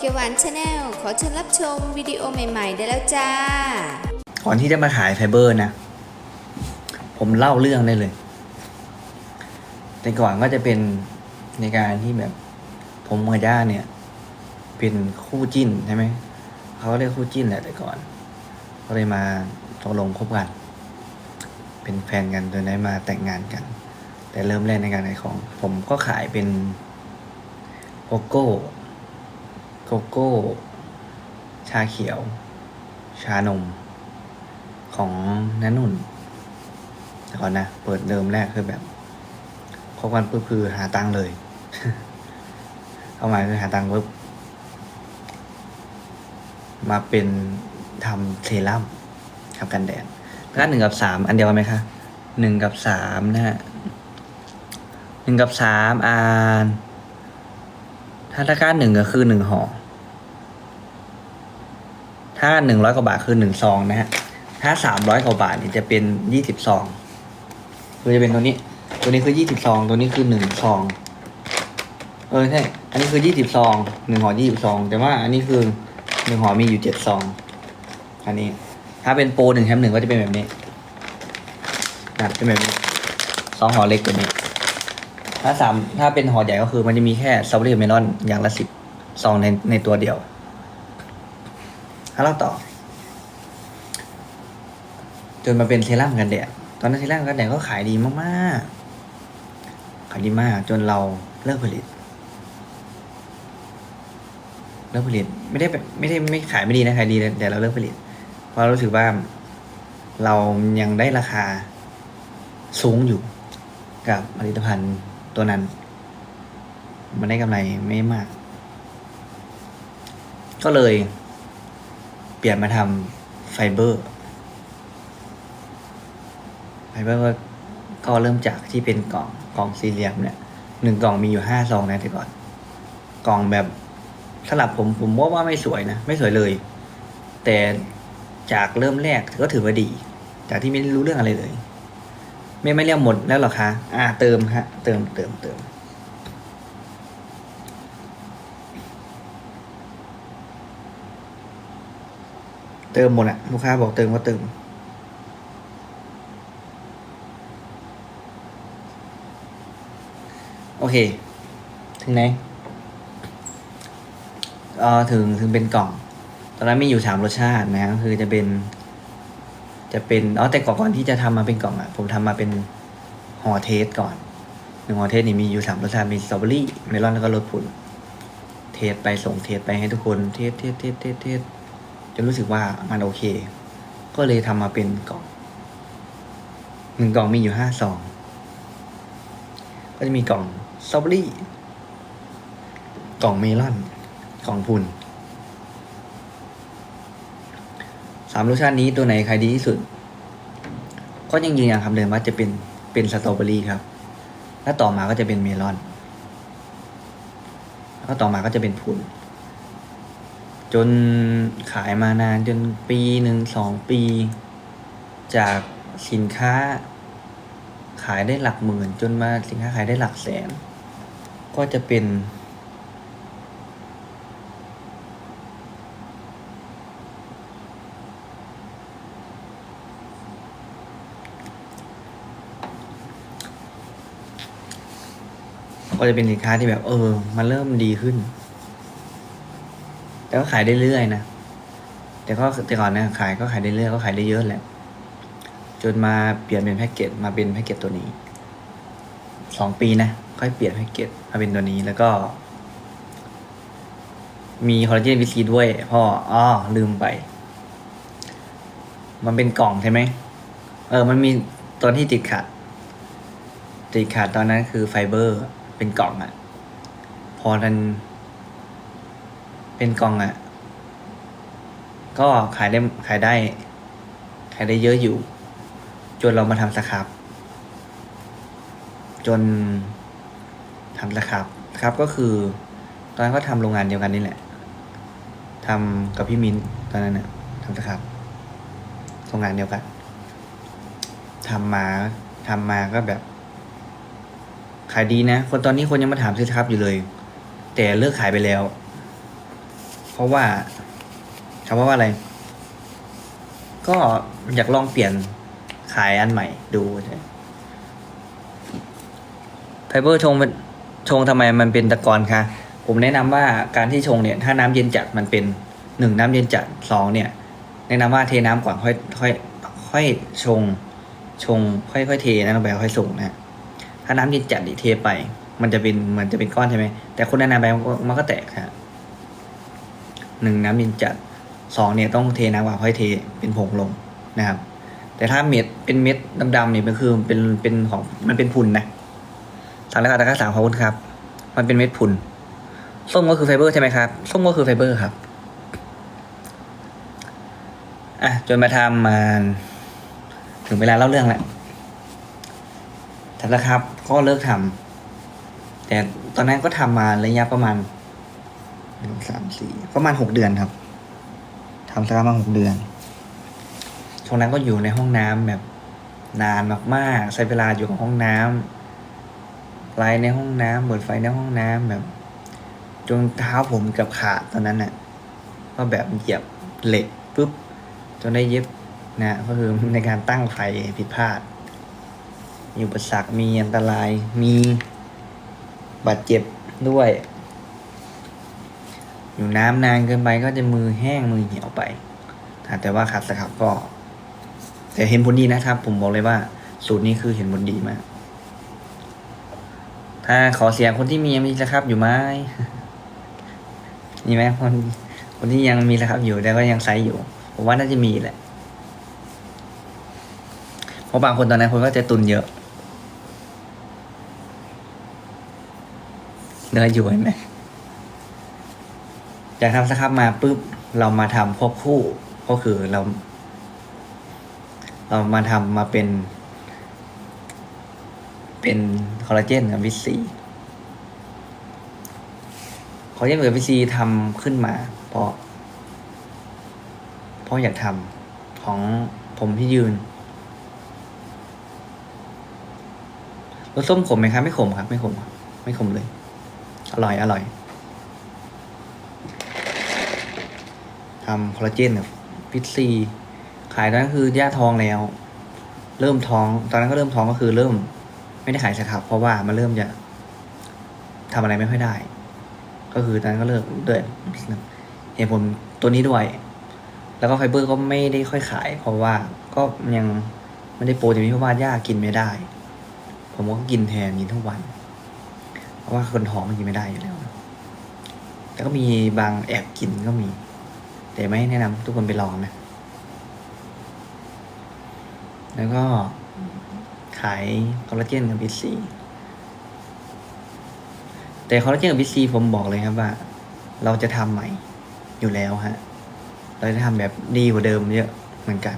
เขียวหวานชาแนลขอเชิญรับชมวิดีโอใหม่ ๆ ได้แล้วจ้า ก่อนที่จะมาขายไฟเบอร์นะ ผมเล่าเรื่องได้เลย แต่ก่อนก็จะเป็นในการที่แบบ ผมกับย่าเนี่ย เป็นคู่จิ้นใช่ไหม เขาเรียกคู่จิ้นแหละแต่ก่อน ก็เลยมาตกลงคบกัน เป็นแฟนกันจนได้มาแต่งงานกัน แต่เริ่มแรกในการขายของ ผมก็ขายเป็นโกโก้ โกโก้ ชาเขียว ชานม ของนันนุ่นแต่ก่อนนะ เปิดเดิมแรกคือแบบคบกันปุ๊บคือหาตังเลย เข้ามาคือหาตังปุ๊บมาเป็นทำเซรั่มทำกันแดดแล้วหนึ่งกับสามอันเดียวกันไหมคะหนึ่งกับสามนะฮะหนึ่งกับสามอ่านถ้าตะกร้าหนึ่งก็คือหนึ่งห่อ ถ้าหนึ่งร้อยกว่าบาทคือหนึ่งซองนะฮะ ถ้าสามร้อยกว่าบาทเนี่ยจะเป็นยี่สิบซอง คือจะเป็นตัวนี้ ตัวนี้คือยี่สิบซอง ตัวนี้คือหนึ่งซอง เออใช่ อันนี้คือยี่สิบซอง หนึ่งห่อยี่สิบซอง แต่ว่าอันนี้คือหนึ่งห่อมีอยู่เจ็ดซอง อันนี้ ถ้าเป็นโปรหนึ่งแถมหนึ่งก็จะเป็นแบบนี้นะเป็นแบบนี้ซองห่อเล็กกว่านี้ ถ้าสามถ้าเป็นห่อใหญ่ก็คือมันจะมีแค่สตรอเบอรี่เมลอนอย่างละสิบซองในในตัวเดียว ถ้าเราต่อ จนมาเป็นเซรั่มกันแดดตอนนั้นเซรั่มกันแดดก็ขายดีมากๆ ขายดีมาก จนเราเลิกผลิตเลิกผลิตไม่ได้ไม่ได้ไม่ขายไม่ดีนะขายดีแต่เราเลิกผลิต เพราะรู้สึกว่าเรายังได้ราคาสูงอยู่กับผลิตภัณฑ์ตัวนั้น มันได้กำไรไม่มาก ก็เลย เปลี่ยนมาทำไฟเบอร์ไฟเบอร์ก็เริ่มจากที่เป็นกล่องกล่องสี่เหลี่ยมเนี่ยหนึ่งกล่องมีอยู่ห้าซองนะแต่ก่อน กล่องแบบสำหรับผมผมว่าว่าไม่สวยนะ ไม่สวยเลย แต่จากเริ่มแรกก็ถือว่าดี จากที่ไม่รู้เรื่องอะไรเลย ไม่ไม่เรียกหมดแล้วหรอคะ อ่าเติมฮะ เติมเติมเติม ติมหมดอะลูกค้าบอกเติมก็เติม โอเค ถึงไหนเออถึงถึงเป็นกล่อง ตอนนั้นมีอยู่สามรสชาตินะคือจะเป็น จะเป็นอ๋อแต่ก่อนก่อนที่จะทำมาเป็นกล่องอะผมทำมาเป็นห่อเทสก่อนหนึ่งห่อเทสนี่มีอยู่สามรสชาติมีสตรอเบอรี่เมลอนแล้วก็รสผุนเทสไปส่งเทสไปให้ทุกคนเทสเทสเทสเทสเทส จนรู้สึกว่ามันโอเค ก็เลยทำมาเป็นกล่องหนึ่งกล่องมีอยู่ห้าซอง ก็จะมีกล่องสตรอเบอรี่ กล่องเมลอน กล่องพุนสามรสชาตินี้ตัวไหนขายดีที่สุด ก็ยังยืนยันคำเดิมว่าจะเป็นเป็นสตรอเบอรี่ครับ แล้วต่อมาก็จะเป็นเมลอน แล้วต่อมาก็จะเป็นพุน จนขายมานานจนปีหนึ่งสองปี จากสินค้า ขายได้หลักหมื่น จนมาสินค้าขายได้หลักแสน ก็จะเป็น ก็จะเป็นสินค้าที่แบบ เออ มันเริ่มดีขึ้น แต่ก็ขายได้เรื่อยนะแต่ก็แต่ก่อนนะขายก็ขายได้เรื่อยก็ขายได้เยอะแหละจนมาเปลี่ยนเป็นแพ็กเกจมาเป็นแพ็กเกจตัวนี้สองปีนะค่อยเปลี่ยนแพ็กเกจมาเป็นตัวนี้แล้วก็ มีคอลลาเจนวิซีด้วยพ่ออ๋อลืมไป มันเป็นกล่องใช่ไหมเออ มันมีตอนที่ติดขัด ติดขัดตอนนั้นคือไฟเบอร์เป็นกล่องอะพอมัน เป็นกล่องอะ่ะ ก็ขายได้ขายได้ ขายได้เยอะอยู่ จนเรามาทำสครับ จนทำสครับครับก็คือ ตอนนั้นก็ทำโรงงานเดียวกันนี่แหละทำกับพี่มิ้นตอนนั้นนะทำสครับโรงงานเดียวกันทำมาทำมาก็แบบ ขายดีนะ คนตอนนี้คนยังมาถามซื้อสครับอยู่เลย แต่เลิกขายไปแล้ว ราะว่าคำว่าอะไร ก็อยากลองเปลี่ยนขายอันใหม่ดูไฟเบอร์ชงเป็นชงทำไมมันเป็นตะกอนคะผมแนะนำว่าการที่ชงเนี่ย ถ้าน้ำเย็นจัดมันเป็นหนึ่งน้ำเย็นจัดสองเนี่ย แนะนำว่าเทน้ำก่อนค่อยค่อยค่อยชง ชง ค่อยค่อยเทนะลงไปค่อยส่งนะถ้าน้ำเย็นจัดนี่เทไป มันจะเป็นมันจะเป็นก้อนใช่ไหมแต่คนนานๆไปมันก็มันก็แตกฮะ หนึ่งน้ำเย็นจัดสองเนี่ยต้องเทน้ำก่อนค่อยเทเป็นผงลงนะครับ แต่ถ้าเม็ดเป็นเม็ดดำๆเนี่ยมันคือเป็นเป็นของมันเป็นพุนนะสารละตะกร้าสามขอบคุณครับ มันเป็นเม็ดพุนส้มก็คือไฟเบอร์ใช่ไหมครับส้มก็คือไฟเบอร์ครับอะจนมาทำมาถึงเวลาเล่าเรื่องแล้วแต่ละครับ ก็เลิกทำแต่ตอนนั้นก็ทำมาระยะประมาณ หนึ่งสามสี่ประมาณหกเดือนครับทำสกประมาหกเดือน ช่วงนั้นก็อยู่ในห้องน้ำแบบนานมากๆ ใช้เวลาอยู่กับห้องน้ำไลฟ์ในห้องน้ำเปิดไฟในห้องน้ำแบบ จนเท้าผมกับขาดตอนนั้นน่ะ ก็แบบเหยียบเหล็กปุ๊บจนได้เย็บนะก็คือในการตั้งไฟผิดพลาดมีอุปสรรคมีอันตรายมีบาดเจ็บด้วย อยู่น้ำนานเกินไปก็จะมือแห้งมือเหี่ยวไป แต่ว่าขัดสครับก็ แต่เห็นผลดีนะครับ ผมบอกเลยว่า สูตรนี้คือเห็นผลดีมาก ถ้าขอเสียงคนที่มียังมีสครับอยู่ไหมมีไหมคนคนที่ยังมีสครับอยู่แต่ก็ยังไซส์อยู่ผมว่าน่าจะมีแหละเพราะบางคนตอนนั้นคนก็จะตุนเยอะเดินอยู่เห็นไหม อยากทำสครับมาปุ๊บเรามาทำควบคู่ก็คือเรา เรามาทำมาเป็น เป็นคอลลาเจนกับวิตซีคอลลาเจนกับวิตซีทำขึ้นมา เพราะ เพราะอยากทำของผมที่ยืนรสส้มขมไหมครับ ไม่ขมครับ ไม่ขมครับ ไม่ขมเลย อร่อย อร่อย ทำคอลลาเจนกับพิซซีขายตอนนั้นคือย่าท้องแล้ว เริ่มท้อง ตอนนั้นก็เริ่มท้องก็คือเริ่ม ไม่ได้ขายสครับเพราะว่ามันเริ่มจะทำอะไรไม่ค่อยได้ ก็คือตอนนั้นก็เลิกด้วยเหตุผลตัวนี้ด้วย แล้วก็ไฟเบอร์ก็ไม่ได้ค่อยขาย เพราะว่าก็ยังไม่ได้โปรอย่างนี้เพราะว่าย่ากินไม่ได้ ผมก็กินแทนกินทุกวัน เพราะว่าคนท้องมันกินไม่ได้อยู่แล้ว แต่ก็มีบางแอบกินก็มี แต่ไม่แนะนำทุกคนไปลองนะ แล้วก็ขายคอลลาเจนกับบิซีแต่คอลลาเจนกับบิซีผมบอกเลยครับว่า เราจะทำใหม่อยู่แล้วฮะ เราจะทำแบบดีกว่าเดิมเยอะเหมือนกัน